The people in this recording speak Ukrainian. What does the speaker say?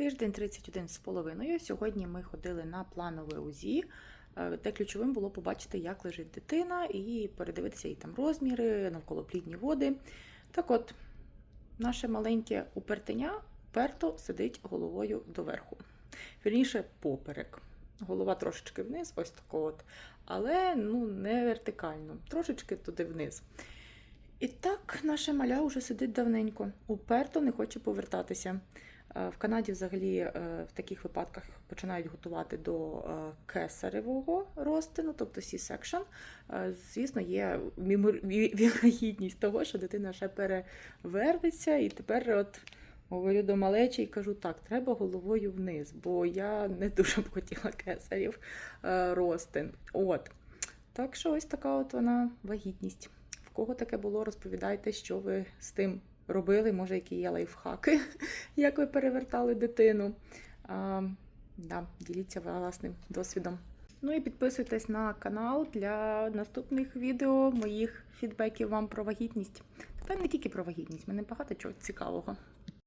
Тиждень 31 з половиною. Сьогодні ми ходили на планове УЗІ, е, де ключовим було побачити, як лежить дитина, і передивитися її там розміри, навколоплідні води. Так от, наше маленьке упертеня вперто сидить головою доверху. Вірніше, поперек. Голова трошечки вниз, ось тако от. Але ну, не вертикально, трошечки туди вниз. І так наше маля вже сидить давненько, уперто не хоче повертатися. Е, В Канаді взагалі е, в таких випадках починають готувати до е, кесаревого розтину, тобто C-section. Звісно, є вірогідність того, що дитина ще перевернеться, і тепер от говорю до малечі і кажу, так, треба головою вниз, бо я не дуже б хотіла кесарів ростин. От. Так що ось така от вона вагітність. В кого таке було, розповідайте, що ви з тим робили, може, які є лайфхаки, як ви перевертали дитину. А, да, діліться власним досвідом. Ну і підписуйтесь на канал для наступних відео моїх фідбеків вам про вагітність. Та не тільки про вагітність, мене багато чого цікавого.